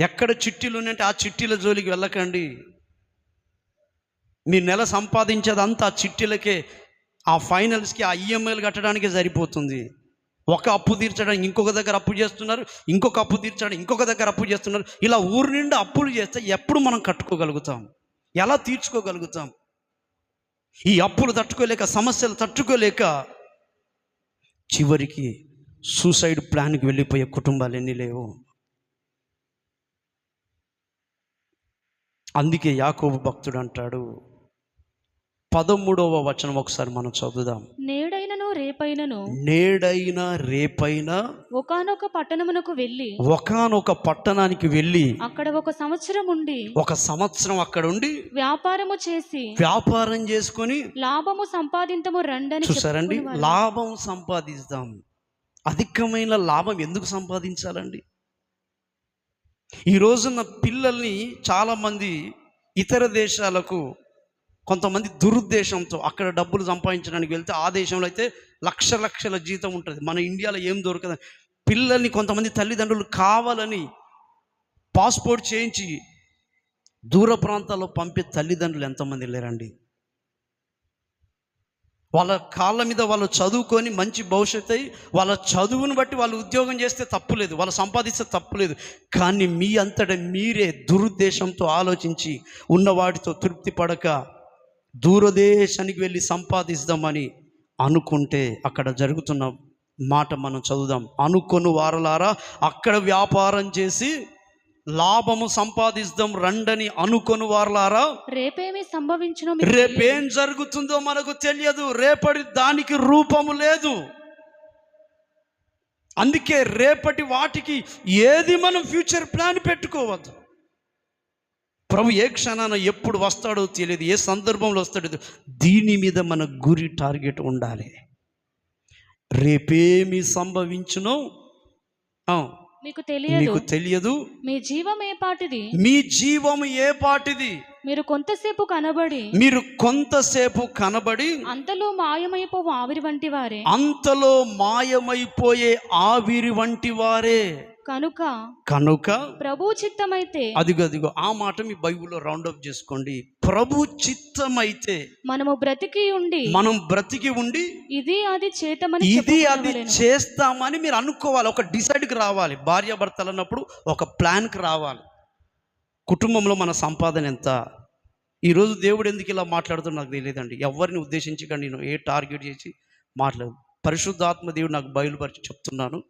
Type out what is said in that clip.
ఎక్కడ చిట్టీలు ఉన్నాయంటే ఆ చిట్టీల జోలికి వెళ్ళకండి. మీ నెల సంపాదించేదంతా ఆ చిట్టీలకే ఆ ఫైనల్స్కి ఆ ఈఎంఐలు కట్టడానికే సరిపోతుంది. ఒక అప్పు తీర్చడానికి ఇంకొక దగ్గర అప్పు చేస్తున్నారు ఇంకొక అప్పు తీర్చడానికి ఇంకొక దగ్గర అప్పు చేస్తున్నారు. ఇలా ఊరి నిండా అప్పులు చేస్తే ఎప్పుడు మనం కట్టుకోగలుగుతాం? ఎలా తీర్చుకోగలుగుతాం? ఈ అప్పులు తట్టుకోలేక సమస్యలు తట్టుకోలేక చివరికి సూసైడ్ ప్లాన్కి వెళ్ళిపోయే కుటుంబాలు ఎన్ని లేవు? అందుకే యాకోబు భక్తుడు అంటాడు పదమూడవ వచనం ఒకసారి మనం చదువుదాం. నేడైనను రేపైనను నేడైనా రేపైనా ఒకానొక పట్టణమునకు వెళ్ళి ఒకానొక పట్టణానికి వెళ్ళి అక్కడ ఒక సంవత్సరం ఉండి ఒక సంవత్సరం అక్కడ ఉండి వ్యాపారము చేసి వ్యాపారం చేసుకొని లాభము సంపాదింతము రండని చూసారండి. లాభం సంపాదిస్తాం. అధికమైన లాభం ఎందుకు సంపాదించాలండి? ఈ రోజున పిల్లల్ని చాలామంది ఇతర దేశాలకు కొంతమంది దురుద్దేశంతో అక్కడ డబ్బులు సంపాదించడానికి వెళ్తే ఆ దేశంలో అయితే లక్ష లక్షల జీతం ఉంటుంది. మన ఇండియాలో ఏం దొరకదు. పిల్లల్ని కొంతమంది తల్లిదండ్రులు కావాలని పాస్పోర్ట్ చేయించి దూర ప్రాంతాల్లో పంపే తల్లిదండ్రులు ఎంతమంది లేరండి? వాళ్ళ కాళ్ళ మీద వాళ్ళు చదువుకొని మంచి భవిష్యత్తు అయి వాళ్ళ చదువును బట్టి వాళ్ళు ఉద్యోగం చేస్తే తప్పులేదు వాళ్ళు సంపాదిస్తే తప్పులేదు కానీ మీ అంతట మీరే దురుద్దేశంతో ఆలోచించి ఉన్నవాటితో తృప్తి పడక దూరదేశానికి వెళ్ళి సంపాదిస్తామని అనుకుంటే అక్కడ జరుగుతున్న మాట మనం చదువుదాం. అనుకొని వారలారా అక్కడ వ్యాపారం చేసి లాభము సంపాదిస్తాం రండని అనుకొను వారలారా? రేపేమి సంభవించునో రేపేం జరుగుతుందో మనకు తెలియదు. రేపటి దానికి రూపము లేదు. అందుకే రేపటి వాటికి ఏది మనం ఫ్యూచర్ ప్లాన్ పెట్టుకోవద్దు. ప్రభు ఏ క్షణాన ఎప్పుడు వస్తాడో తెలియదు. ఏ సందర్భంలో వస్తాడో. దీని మీద మన గురి టార్గెట్ ఉండాలి. రేపేమి సంభవించునో? మీకు తెలియదు. మీకు తెలియదు. మీ జీవం ఏ పాటిది? మీ జీవము ఏ పాటిది? మీరు కొంతసేపు కనబడి మీరు కొంతసేపు కనబడి అంతలో మాయమైపోవు ఆవిరి వంటి వారే. అంతలో మాయమైపోయే ఆవిరి వంటి వారే. కనుక కనుక ప్రభు చిత్తమైతే అదిగో అదిగో ఆ మాట మీ బైబిల్లో రౌండప్ చేసుకోండి. ప్రభు చిత్తమైతే మనము బ్రతికి ఉండి మనం బ్రతికి ఉండి ఇది అది చేతమని ఇది అది. చేస్తామని మీరు అనుకోవాలి. ఒక డిసైడ్కి రావాలి. భార్యాభర్తలు అన్నప్పుడు ఒక ప్లాన్కి రావాలి. కుటుంబంలో మన సంపాదన ఎంత? ఈరోజు దేవుడు ఎందుకు ఇలా మాట్లాడుతున్నా నాకు తెలియదండి. ఎవరిని ఉద్దేశించకండి నేను ఏ టార్గెట్ చేసి మాట్లాడు పరిశుద్ధాత్మ దేవుడు నాకు బయలుపరిచి చెప్తున్నాను.